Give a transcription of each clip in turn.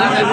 Amen.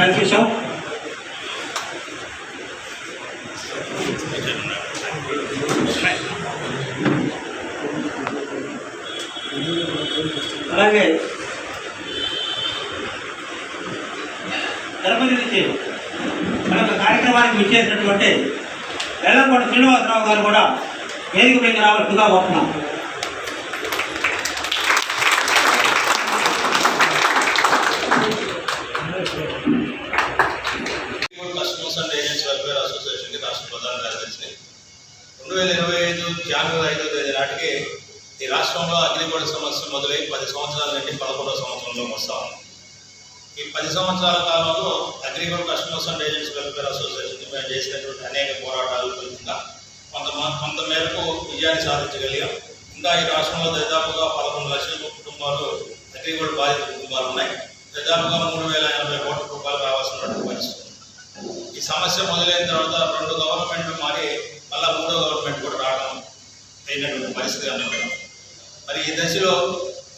Confusion? అలాగే తిరుపతి నుంచి మన యొక్క కార్యక్రమానికి విచ్చేసినటువంటి వెల్లంకొండ శ్రీనివాసరావు గారు కూడా వేదిక పైకి రావాల్సిందిగా కోరుతున్నాం. రెండు వేల ఇరవై ఐదు జనవరి ఐదో తేదీ నాటికి ఈ రాష్ట్రంలో అగ్నిగోళ సమస్య మొదలై పది సంవత్సరాల నుండి పదకొండవ సంవత్సరంలోకి వస్తాం ఈ పది సంవత్సరాల కాలంలో agriculture customers and agents welfare association మేము చేసినటువంటి అనేక పోరాటాలు ఫలితంగా కొంత కొంత మేరకు విజయాన్ని సాధించగలిగాం. ఇంకా ఈ రాష్ట్రంలో దాదాపుగా పదకొండు లక్షల కుటుంబాలు అగ్రికల్చర్ బాధిత కుటుంబాలు ఉన్నాయి. దాదాపుగా మూడు వేల ఎనభై కోట్ల రూపాయలు రావాల్సినటువంటి పరిస్థితి ఈ సమస్య మొదలైన తర్వాత రెండు గవర్నమెంట్లు మారి మళ్ళా మూడో గవర్నమెంట్ కూడా రావడం అయినటువంటి పరిస్థితి అనుకున్నాం మరి ఈ దశలో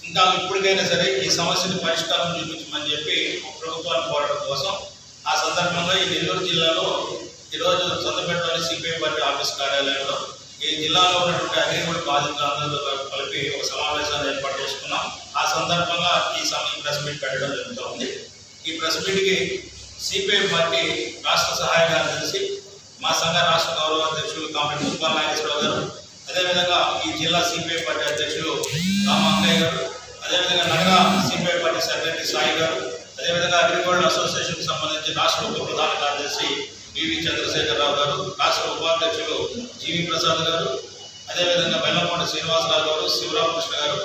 ఇంకా ఇప్పటికైనా సరే ఈ సమస్యను పరిష్కారం చూపించమని చెప్పి ప్రభుత్వాన్ని కోరడం కోసం ఆ సందర్భంగా ఈ నెల్లూరు జిల్లాలో ఈరోజు సొంతపేటలోని సిపిఐ పార్టీ ఆఫీస్ కార్యాలయంలో ఈ జిల్లాలో ఉన్నటువంటి అగ్రిగోల్డ్ బాధితులందరితో కలిపి ఒక సమావేశాన్ని ఏర్పాటు చేసుకున్నాం. ఆ సందర్భంగా ఈ సమయం ప్రెస్ మీట్ పెట్టడం జరుగుతూ ఉంది. ఈ ప్రెస్ మీట్కి సిపిఐ పార్టీ రాష్ట్ర సహాయ కార్యదర్శి మా సంఘ రాష్ట్ర గౌరవ అధ్యక్షులు కామెడీ మున్సిపల్ నాగేశ్వరరావు గారు అదేవిధంగా ఈ జిల్లా సిపిఐ పార్టీ అధ్యక్షులు రామ అంగయ్య గారు అదేవిధంగా నగర సిపిఐ పార్టీ సెక్రటరీ సాయి గారు అదేవిధంగా అగ్రికల్చర్ అసోసియేషన్కి సంబంధించి రాష్ట్ర ఉప ప్రధాన కార్యదర్శి వివి చంద్రశేఖరరావు గారు రాష్ట్ర ఉపాధ్యక్షులు జీవి ప్రసాద్ గారు అదేవిధంగా బెల్లంకొండ శ్రీనివాసరావు గారు శివరామకృష్ణ గారు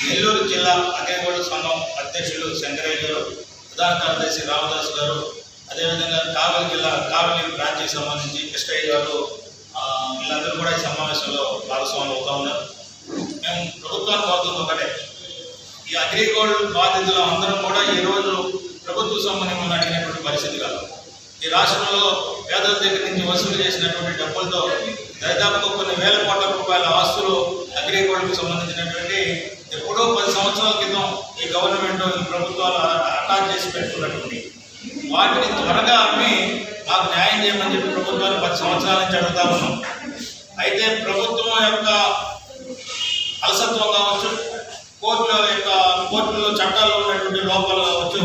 నెల్లూరు జిల్లా అగ్రికల్చర్ సంఘం అధ్యక్షులు శంకరయ్య గారు ప్రధాన కార్యదర్శి రామదాస్ గారు అదేవిధంగా కావలి జిల్లా కావలి బ్రాంచ్కి సంబంధించి కృష్ణయ్య గారు వీళ్ళందరూ కూడా ఈ సమావేశంలో భాగస్వాములు అవుతా ఉన్నారు. మేము ప్రభుత్వాన్ని కోరుతుంది ఒకటే. ఈ అగ్రిగోల్డ్ బాధితులు అందరం కూడా ఈ రోజు ప్రభుత్వ సంబంధం అడిగినటువంటి పరిస్థితి కాదు. ఈ రాష్ట్రంలో పేదల దగ్గర నుంచి వసూలు చేసినటువంటి డబ్బులతో దాదాపు కొన్ని వేల కోట్ల రూపాయల ఆస్తులు అగ్రిగోల్డ్కి సంబంధించినటువంటి ఎప్పుడో పది సంవత్సరాల క్రితం ఈ గవర్నమెంట్ ఈ ప్రభుత్వాలు అటాచ్ చేసి పెట్టుకున్నటువంటి వాటిని త్వరగా అమ్మి మాకు న్యాయం చేయమని చెప్పి ప్రభుత్వాన్ని పది సంవత్సరాల నుంచి అడుగుతా ఉన్నాం. అయితే ప్రభుత్వం యొక్క అలసత్వం కావచ్చు కోర్టుల యొక్క కోర్టులో చట్టాల్లో ఉన్నటువంటి లోపాలు కావచ్చు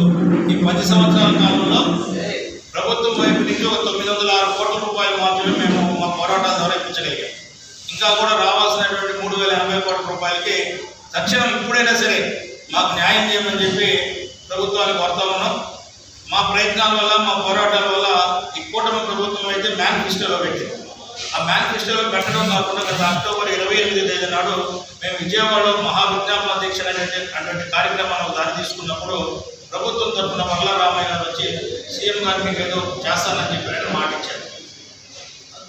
ఈ పది సంవత్సరాల కాలంలో ప్రభుత్వం వైపు నుంచి ఒక తొమ్మిది వందల ఆరు కోట్ల రూపాయలు మాత్రమే మేము మా పోరాటాల ద్వారా ఇప్పించగలిగాం. ఇంకా కూడా రావాల్సినటువంటి మూడు వేల ఎనభై కోట్ల రూపాయలకి తక్షణం ఇప్పుడైనా సరే మాకు న్యాయం చేయమని చెప్పి ప్రభుత్వానికి కోరుతా ఉన్నాం. మా ప్రయత్నాల వల్ల మా పోరాటాల వల్ల ఈ కూటమి ప్రభుత్వం అయితే మేనిఫెస్టోలో పెట్టింది. ఆ మేనిఫెస్టోలో పెట్టడం కాకుండా గత అక్టోబర్ ఇరవై ఎనిమిది తేదీ నాడు మేము విజయవాడలో మహావిజ్ఞాపన దీక్ష అనేటువంటి అటువంటి కార్యక్రమాన్ని దారి తీసుకున్నప్పుడు ప్రభుత్వం తరఫున మల్లా రామయ్య గారు వచ్చి సీఎం గారు మీకు ఏదో చేస్తానని చెప్పి ఆయన మాట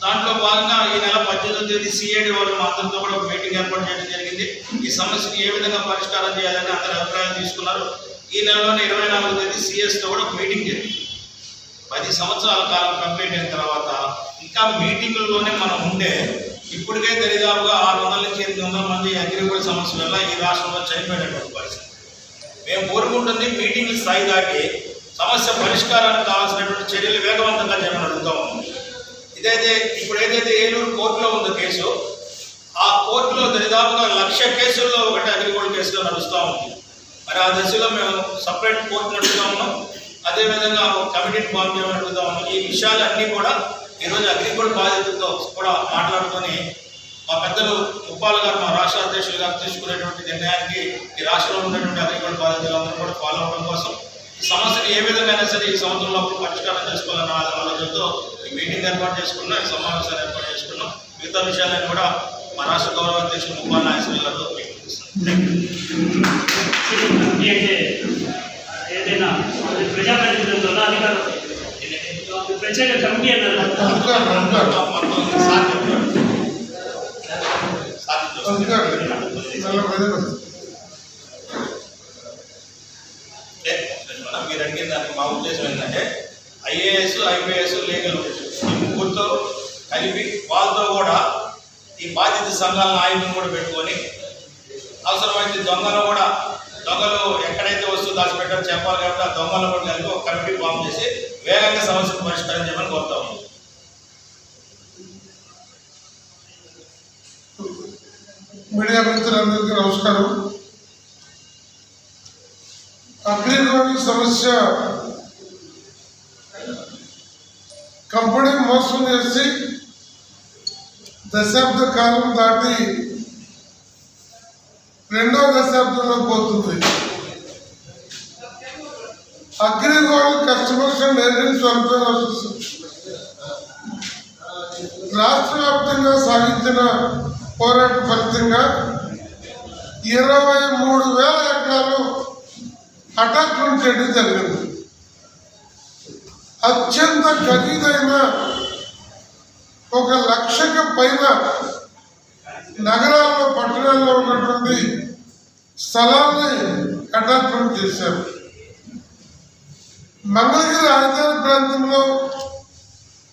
దాంట్లో భాగంగా ఈ నెల పద్దెనిమిదో తేదీ సిఐడి వాళ్ళు మా అందరితో కూడా ఒక మీటింగ్ ఏర్పాటు చేయడం జరిగింది. ఈ సమస్యని ఏ విధంగా పరిష్కారం చేయాలని అందరి అభిప్రాయం తీసుకున్నారు. ఈ నెలలోనే ఇరవై నాలుగు తేదీ సిఎస్తో కూడా మీటింగ్ జరిగింది. పది సంవత్సరాల కాలం కంప్లీట్ అయిన తర్వాత ఇంకా మీటింగుల్లోనే మనం ఉండే ఇప్పటికే దరిదాపుగా ఆరు వందల నుంచి ఎనిమిది వందల మంది అగ్రికల్చర్ సమస్య వల్ల ఈ రాష్ట్రంలో చనిపోయినటువంటి పరిస్థితి. మేము కోరుకుంటుంది మీటింగ్ స్థాయి దాటి సమస్య పరిష్కారానికి కావాల్సినటువంటి చర్యలు వేగవంతంగా చేయమని అడుగుతా ఉన్నాం. ఇదైతే ఇప్పుడు ఏదైతే ఏలూరు కోర్టులో ఉందో కేసు ఆ కోర్టులో దరిదాపుగా లక్ష కేసుల్లో ఒకటి అగ్రికల్చర్ కేసులో నడుస్తూ ఉంది. మరి ఆ దశలో మేము సపరేట్ కోర్టు నడుపుతా ఉన్నాం. అదేవిధంగా ఒక కమిటీని ఫామ్ చేయమని అడుగుతా ఉన్నాం. ఈ విషయాలన్నీ కూడా ఈరోజు అగ్రిగోల్డ్ బాధితులతో కూడా మాట్లాడుకొని మా పెద్దలు ఉప్పాల గారు మా రాష్ట్ర అధ్యక్షులు గారు తీసుకునేటువంటి నిర్ణయానికి ఈ రాష్ట్రంలో ఉన్నటువంటి అగ్రిగోల్డ్ బాధితులందరూ కూడా ఫాలో అవడం కోసం ఈ సమస్యను ఏ విధంగా సరే ఈ సంవత్సరంలో పరిష్కారం చేసుకోవాలన్న ఆలోచనతో ఈ మీటింగ్ ఏర్పాటు చేసుకున్నాం ఈ సమావేశాలు ఏర్పాటు చేసుకున్నాం. మిగతా విషయాలను కూడా మా రాష్ట్ర గౌరవ అధ్యక్షులు ముప్పాల నాగేశ్వర గారు మీకు తెలియజేస్తాను. కమిటీ అంటే ఏదైనా ప్రజాప్రతినిధులతో అధికారులు ప్రత్యేక కమిటీ అన్నారు అధికారులు అధికారులు మొత్తం సార్ చెప్పారు. సార్ చెప్పారు. అధికారులు చాలా ప్రజలు అంటే మనం మీరు అడిగిన దానికి మా ఉద్దేశం ఏంటంటే ఐఏఎస్ ఐపీఎస్ లీగల్ ఈ ముగ్గురితో కలిపి వాళ్ళతో కూడా ఈ బాధిత సంఘాల నాయకులను కూడా పెట్టుకొని అవసరమైతే దొంగలు కూడా దొంగలు ఎక్కడైతే వస్తువు దాచిపెట్టారో చెప్పాలి కాబట్టి ఆ దొంగలను కూడా కలిపి ఒక కమిటీ ఫామ్ చేసి వేగంగా సమస్యను పరిష్కారం చేయమని కోరుతా ఉన్నాం. మీడియా మిత్రులందరికీ నమస్కారం. అగ్రిగోల్డ్ సమస్య. కంపెనీ మోసం చేసి దశాబ్ద కాలం దాటి రెండో దశాబ్దంలో పోతుంది. Agrigold customers and agents welfare association రాష్ట్ర వ్యాప్తంగా సాగించిన పోరాట ఫలితంగా ఇరవై మూడు వేల ఎకరాలు అటాచ్మెంట్ చేయడం జరిగింది. అత్యంత ఖరీదైన ఒక లక్షకు పైన నగరాల్లో పట్టణాల్లో ఉన్నటువంటి స్థలాన్ని అటాచ్మెంట్ చేశారు. మంగళగిరి రాజధాని ప్రాంతంలో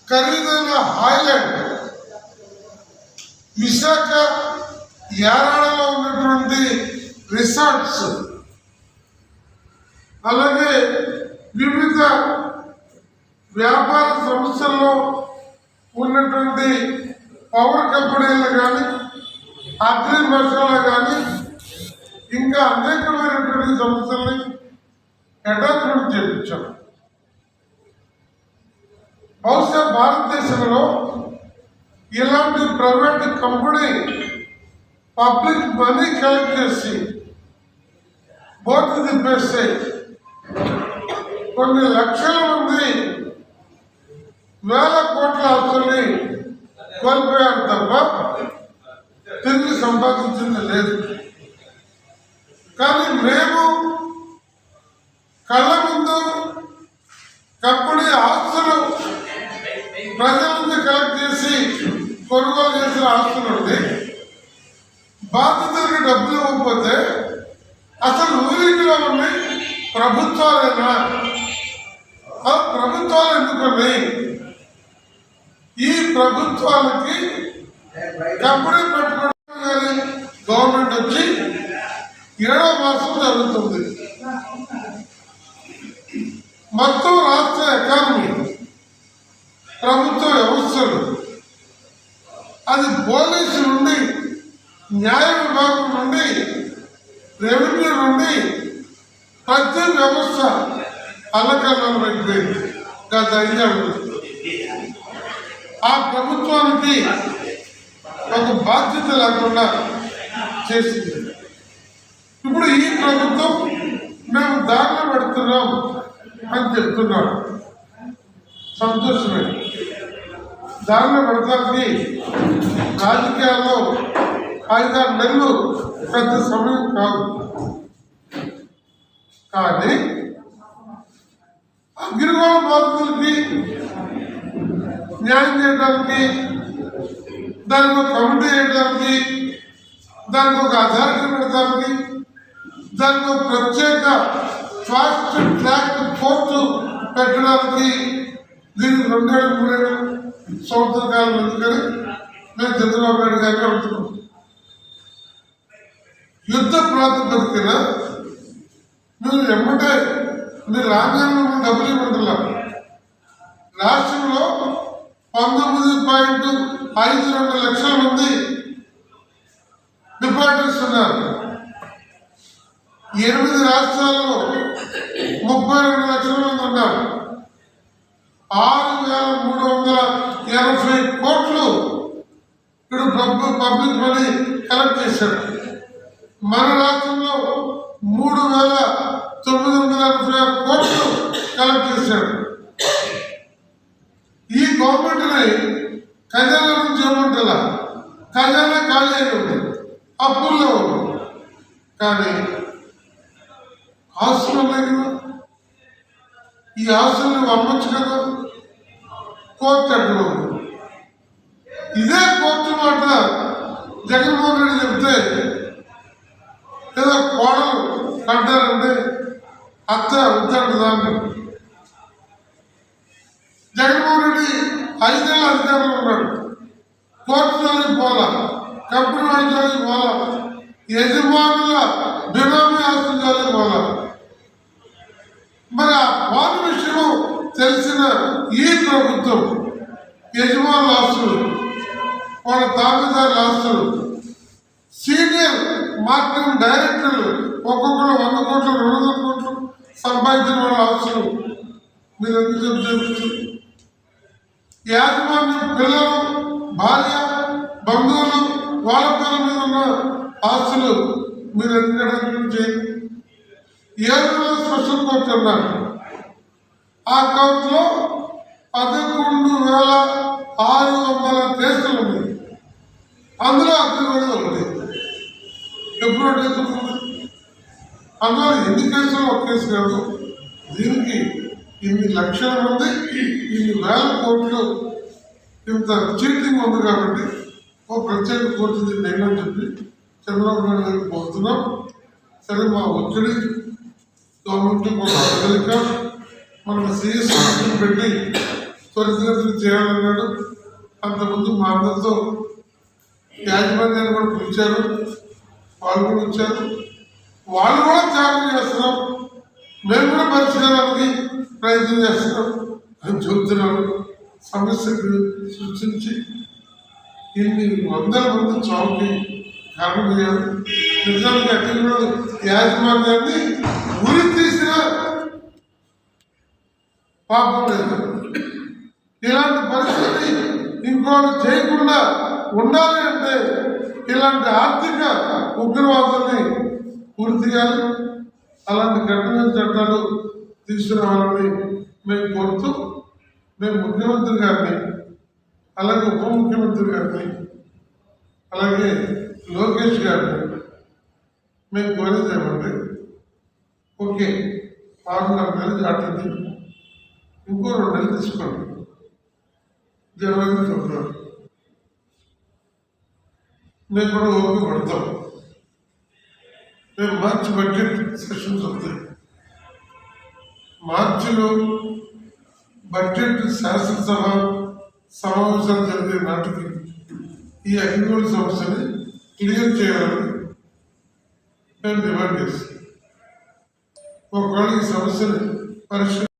ఖరీదైన హాయ్లాండ్ విశాఖ యారాడలో ఉన్నటువంటి రిసార్ట్స్ అలాగే వివిధ వ్యాపార సంస్థల్లో ఉన్నటువంటి పవర్ కంపెనీలు కానీ అగ్రి మసాలా కానీ ఇంకా అనేకమైనటువంటి సంస్థల్ని అటాచ్మెంట్ చేయించాం బహుశా భారతదేశంలో ఇలాంటి private company public money collect చేసి బోర్డు తిప్పేస్తే కొన్ని లక్షల మంది వేల కోట్ల ఆస్తుల్ని కోల్పోయారు తప్ప తిరిగి సంపాదించింది లేదు. కానీ మేము కళ్ళ ముందు కంపెనీ ఆస్తులు ప్రజల ముందు కలెక్ట్ చేసి కొనుగోలు చేసిన ఆస్తులు ఉంది బాధితులకి డబ్బులు ఇవ్వకపోతే అసలు ఊరిలో ఉన్నాయి ప్రభుత్వాలైనా ఆ ప్రభుత్వాలు ఎందుకున్నాయి ఈ ప్రభుత్వాలకి కంపెనీ పెట్టుకోవడం గవర్నమెంట్ వచ్చి ఏడో మాసం జరుగుతుంది. మొత్తం రాష్ట్ర ఎకానమీ ప్రభుత్వ వ్యవస్థలు అది పోలీసు నుండి న్యాయ విభాగం నుండి రెవెన్యూ నుండి ప్రతి వ్యవస్థ అల్లకల్లం పెట్టింది. గత ఐదేళ్ళు ఆ ప్రభుత్వానికి ఒక బాధ్యత లేకుండా చేసింది. ఇప్పుడు ఈ ప్రభుత్వం మేము దారిలో పెడుతున్నాం అని చెప్తున్నాడు సంతోషమే. దారిలో పెడతానికి రాజకీయాల్లో ఐదారు నెలలు పెద్ద సమయం కాదు. కానీ అగ్రిగోళ బాధితులకి న్యాయం చేయడానికి దానికి ఒక కమిటీ చేయడానికి దానికి ఒక అథారిటీ పెడతానికి దానికి ఒక ప్రత్యేక ఫాస్ట్ ట్రాక్ కోర్టు పెట్టడానికి దీనికి రెండేళ్ళు మూడేళ్ళు సంవత్సర కాలం ఎందుకని నేను చంద్రబాబు నాయుడు గారిని అడుగుతున్నాను. యుద్ధ ప్రాతిపదికన మీరు ఎమ్మటే మీరు రాజ్యాంగంలో డబ్బులు ఇవ్వట్లా రాష్ట్రంలో పంతొమ్మిది పాయింట్ ఐదు రెండు లక్షల మంది డిపాజిటర్స్ ఉన్నారు. ఎనిమిది రాష్ట్రాల్లో ముప్పై రెండు లక్షల మంది ఉన్నారు. ఆరు వేల మూడు వందల ఎనభై కోట్లు ఇప్పుడు పబ్లిక్ పబ్లిక్ మనీ కలెక్ట్ చేశారు. మన రాష్ట్రంలో మూడు వేల తొమ్మిది వందల ఎనభై ఆరు కోట్లు కలెక్ట్ చేశారు. ఉన్నాయి. ఖజానా నుంచి ఏమంటారా ఖజానా ఖాళీ అయి ఉంది అప్పుల్లో ఉంది. కానీ ఆస్తులు ఉన్నాయి కదా. ఈ ఆస్తుల్ని అమ్మచ్చు కదా. కోర్టు అడ్డు ఇదే కోర్టు మాట జగన్మోహన్ రెడ్డి చెప్తే ఏదో కోడలు అంటారంటే అత్త వద్దంట దాన్ని జగన్మోహన్ రెడ్డి ఐదేళ్ళు అధికారంలో ఉన్నాడు. కోర్టు జోలికి పోలా కంపెనీ వాడి జోలికి పోలా యజమానుల బినామీ ఆస్తుల జోలికి పోలా. మరి ఆ పోని విషయం తెలిసిన ఈ ప్రభుత్వం యజమానుల ఆస్తులు వాళ్ళ తాబేదారుల ఆస్తులు సీనియర్ మార్కెటింగ్ డైరెక్టర్లు ఒక్కొక్కరు వంద కోట్లు రెండు వందల కోట్లు సంపాదించిన వాళ్ళ ఆస్తులు. మీరు ఎందుకు చెప్తారు యాజమాన్యం పిల్లలు భార్య బంధువులు వాళ్ళ పేరు మీద ఉన్న ఆస్తులు మీరు ఎందుకు ఏదైనా చేయండి స్పెషల్ కోర్టు అన్నారు ఆ కోర్టులో పదకొండు వేల ఆరు వందల కేసులు ఉన్నాయి. అందులో అగ్ని ఉంది. ఎప్పుడు అడుగుతుంది అందులో ఎన్ని కేసులు? ఒక కేసు కాదు. దీనికి ఇన్ని లక్షల మంది ఇన్ని వేల కోట్లు ఇంత చీటింగ్ ఉంది కాబట్టి ఓ ప్రత్యేక కోర్టు దీన్ని ఏమని చెప్పి చంద్రబాబు నాయుడు గారికి పోతున్నాం. సరే మా ఒత్తిడి గవర్నమెంట్ కొంత కదలిక మనం సీఎస్ పెట్టి త్వరితగతిని చేయాలన్నాడు. అంతకుముందు మా అందరితో యాజమాన్యాన్ని కూడా పిలిచారు. వాళ్ళు కూడా వచ్చారు. వాళ్ళు కూడా త్యాగం చేస్తున్నాం మేము కూడా పరిష్కారానికి ప్రయత్నం చేస్తున్నాం అని చెబుతున్నాను. సమస్యకు సృష్టించి ఇన్ని వందల మంది చావుకి కారణమయ్యారు నిజానికి అక్కడ యాజమాన్యాన్ని ఉరి తీసిన పాపం లేదు. ఇలాంటి పరిస్థితి ఇంకోటి చేయకుండా ఉండాలి అంటే ఇలాంటి ఆర్థిక ఉగ్రవాదాన్ని పూర్తి చేయాలి అలాంటి కఠిన చట్టాలు తీసుకురావాలని మేము కోరుతూ మేము ముఖ్యమంత్రి గారిని అలాగే ఉప ముఖ్యమంత్రి గారిని అలాగే లోకేష్ గారిని మేము కోరేది ఏమంటే ఓకే ఆరున్నర నెలలు దాటింది. ఇంకో రెండు నెలలు తీసుకోండి. జనవరి ఫిబ్రవరి. మేము కూడా ఓపిక పడతాం. మార్చి బడ్జెట్ సెషన్స్ వస్తాయి మార్చిలో బడ్జెట్ శాసనసభ సమావేశాలు జరిగే నాటికి ఈ అగ్రిగోల్డ్ సమస్యని క్లియర్ చేయాలని మేము డిమాండ్ చేస్తాం ఒకవేళ ఈ సమస్యని పరిష్కరి